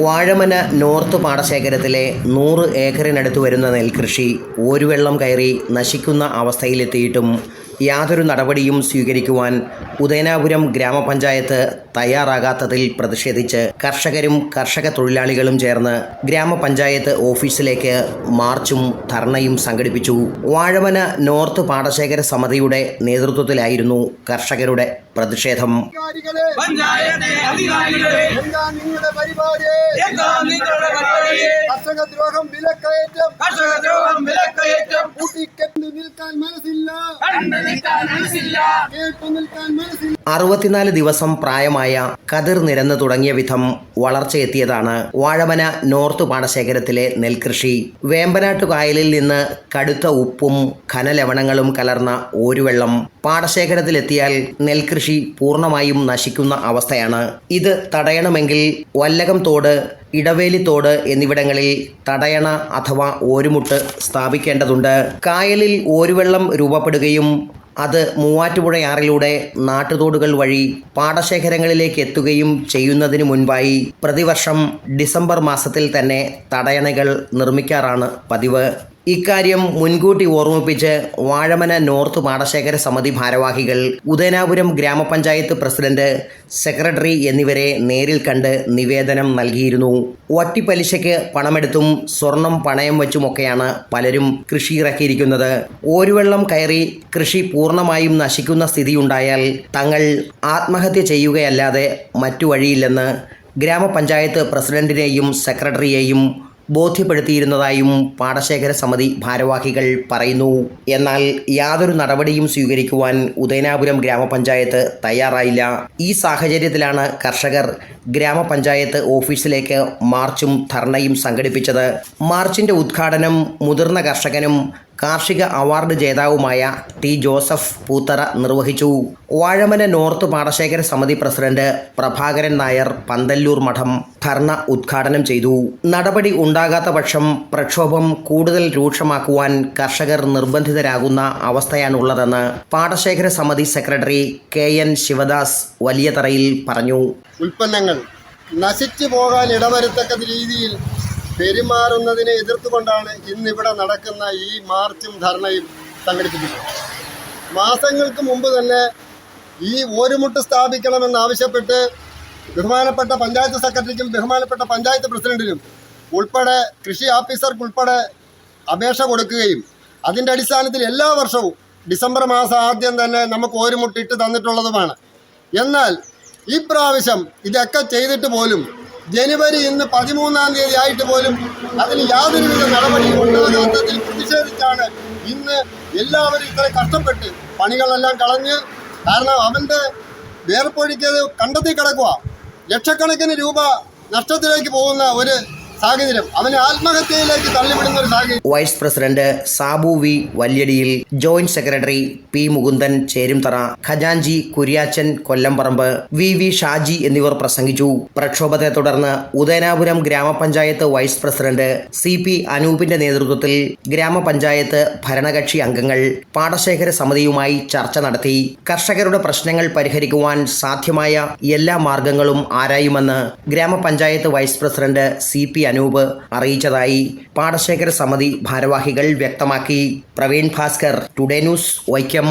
Vazhamana north പാടശേഖരത്തിലെ നൂറ് ഏക്കറിനടുത്ത് വരുന്ന നെൽകൃഷി ഒരു വെള്ളം കയറി നശിക്കുന്ന അവസ്ഥയിലെത്തിയിട്ടും യാതൊരു നടപടിയും സ്വീകരിക്കുവാൻ ഉദയനാപുരം ഗ്രാമപഞ്ചായത്ത് തയ്യാറാകാത്തതിൽ പ്രതിഷേധിച്ച് കർഷകരും കർഷക തൊഴിലാളികളും ചേർന്ന് ഗ്രാമപഞ്ചായത്ത് ഓഫീസിലേക്ക് മാർച്ചും ധർണയും സംഘടിപ്പിച്ചു. വാഴവന നോർത്ത് പാടശേഖര സമിതിയുടെ നേതൃത്വത്തിലായിരുന്നു കർഷകരുടെ പ്രതിഷേധം. കർഷകദ്രോഹം വിലക്കയറ്റം കർഷക ദ്രോഹം വിലക്കയറ്റം നിൽക്കാൻ മനസ്സില്ല. അറുപത്തിനാല് ദിവസം പ്രായമായ കതിർ നിരന്ന് തുടങ്ങിയ വിധം വളർച്ചയെത്തിയതാണ് വാഴമന നോർത്ത് പാടശേഖരത്തിലെ നെൽകൃഷി. വേമ്പനാട്ടു കായലിൽ നിന്ന് കടുത്ത ഉപ്പും ഖനലവണങ്ങളും കലർന്ന ഓരുവെള്ളം പാടശേഖരത്തിലെത്തിയാൽ നെൽകൃഷി പൂർണമായും നശിക്കുന്ന അവസ്ഥയാണ്. ഇത് തടയണമെങ്കിൽ വല്ലകം തോട് ഇടവേലിത്തോട് എന്നിവിടങ്ങളിൽ തടയണ അഥവാ ഓരുമുട്ട് സ്ഥാപിക്കേണ്ടതുണ്ട്. കായലിൽ ഓരുവെള്ളം രൂപപ്പെടുകയും അത് മൂവാറ്റുപുഴയാറിലൂടെ നാട്ടുതോടുകൾ വഴി പാടശേഖരങ്ങളിലേക്ക് എത്തുകയും ചെയ്യുന്നതിനു മുൻപായി പ്രതിവർഷം ഡിസംബർ മാസത്തിൽ തന്നെ തടയണകൾ നിർമ്മിക്കാറാണ് പതിവ്. ഇക്കാര്യം മുൻകൂട്ടി ഓർമ്മിപ്പിച്ച് വാഴമന നോർത്ത് പാടശേഖര സമിതി ഭാരവാഹികൾ ഉദയനാപുരം ഗ്രാമപഞ്ചായത്ത് പ്രസിഡന്റ് സെക്രട്ടറി എന്നിവരെ നേരിൽ കണ്ട് നിവേദനം നൽകിയിരുന്നു. വട്ടിപ്പലിശയ്ക്ക് പണമെടുത്തും സ്വർണം പണയം വെച്ചുമൊക്കെയാണ് പലരും കൃഷി ഇറക്കിയിരിക്കുന്നത് ഓരുവെള്ളം കയറി കൃഷി പൂർണമായും നശിക്കുന്ന സ്ഥിതിയുണ്ടായാൽ തങ്ങൾ ആത്മഹത്യ ചെയ്യുകയല്ലാതെ മറ്റു വഴിയില്ലെന്ന് ഗ്രാമപഞ്ചായത്ത് പ്രസിഡന്റിനെയും സെക്രട്ടറിയെയും ബോധ്യപ്പെടുത്തിയിരുന്നതായും പാടശേഖര സമിതി ഭാരവാഹികൾ പറയുന്നു. എന്നാൽ യാതൊരു നടപടിയും സ്വീകരിക്കുവാൻ ഉദയനാപുരം ഗ്രാമപഞ്ചായത്ത് തയ്യാറായില്ല. ഈ സാഹചര്യത്തിലാണ് കർഷകർ ഗ്രാമപഞ്ചായത്ത് ഓഫീസിലേക്ക് മാർച്ചും ധർണയും സംഘടിപ്പിച്ചത്. മാർച്ചിന്റെ ഉദ്ഘാടനം മുതിർന്ന കർഷകനും കാർഷിക അവാർഡ് ജേതാവുമായ ടി ജോസഫ് പൂത്തറ നിർവഹിച്ചു. വാഴമന നോർത്ത് പാടശേഖര സമിതി പ്രസിഡന്റ് പ്രഭാകരൻ നായർ പന്തല്ലൂർ മഠം ധർണ ഉദ്ഘാടനം ചെയ്തു. നടപടി ഉണ്ടാകാത്ത പക്ഷം പ്രക്ഷോഭം കൂടുതൽ രൂക്ഷമാക്കുവാൻ കർഷകർ നിർബന്ധിതരാകുന്ന അവസ്ഥയാണുള്ളതെന്ന് പാടശേഖര സമിതി secretary K N Shivadas Valiyatharayil പറഞ്ഞു. ഉൽപ്പന്നങ്ങൾ നശിച്ചു പോകാൻ ഇടവരുത്തക്ക രീതിയിൽ പെരുമാറുന്നതിനെ എതിർത്തുകൊണ്ടാണ് ഇന്നിവിടെ നടക്കുന്ന ഈ മാർച്ചും ധർണയും സംഘടിപ്പിക്കുന്നത്. മാസങ്ങൾക്ക് മുമ്പ് തന്നെ ഈ ഓരുമുട്ട് സ്ഥാപിക്കണമെന്നാവശ്യപ്പെട്ട് ബഹുമാനപ്പെട്ട പഞ്ചായത്ത് സെക്രട്ടറിക്കും ബഹുമാനപ്പെട്ട പഞ്ചായത്ത് പ്രസിഡന്റിനും ഉൾപ്പെടെ കൃഷി ഓഫീസർക്കുൾപ്പെടെ അപേക്ഷ കൊടുക്കുകയും അതിന്റെ അടിസ്ഥാനത്തിൽ എല്ലാ വർഷവും ഡിസംബർ മാസം ആദ്യം തന്നെ നമുക്ക് ഓരുമുട്ടിട്ട് തന്നിട്ടുള്ളതുമാണ്. എന്നാൽ ഈ പ്രാവശ്യം ഇതൊക്കെ ചെയ്തിട്ട് പോലും ജനുവരി ഇന്ന് പതിമൂന്നാം തീയതി ആയിട്ട് പോലും അതിന് യാതൊരുവിധ നടപടിയും ഉണ്ടാകാത്തതിൽ പ്രതിഷേധിച്ചാണ് ഇന്ന് എല്ലാവരും ഇത്ര കഷ്ടപ്പെട്ട് പണികളെല്ലാം കളഞ്ഞ് കാരണം അവന്റെ വേർപ്പൊഴിക്കത് കണ്ടെത്തി കിടക്കുക ലക്ഷക്കണക്കിന് രൂപ നഷ്ടത്തിലേക്ക് പോകുന്ന ഒരു സാഹചര്യം. അവനെ ആത്മഹത്യയിലേക്ക് തള്ളിവിടുന്ന ഒരു സാഹചര്യം. Vice president Sabu V വല്യടിയിൽ joint secretary P Mukundan Cherumthara ഖജാൻജി Kuriachan Kollamparambu V V Shaji എന്നിവർ പ്രസംഗിച്ചു. പ്രക്ഷോഭത്തെ തുടർന്ന് ഉദയനാപുരം ഗ്രാമപഞ്ചായത്ത് വൈസ് പ്രസിഡന്റ് സി പി അനൂപിന്റെ നേതൃത്വത്തിൽ ഗ്രാമപഞ്ചായത്ത് ഭരണകക്ഷി അംഗങ്ങൾ പാടശേഖര സമിതിയുമായി ചർച്ച നടത്തി. കർഷകരുടെ പ്രശ്നങ്ങൾ പരിഹരിക്കുവാൻ സാധ്യമായ എല്ലാ മാർഗങ്ങളും ആരായുമെന്ന് grama panchayat vice president C P Anoop അറിയിച്ചതായി പാടശേഖര സമിതി ഭാരവാഹികൾ വ്യക്തമാക്കി. Praveen Bhaskar today news Vaikom.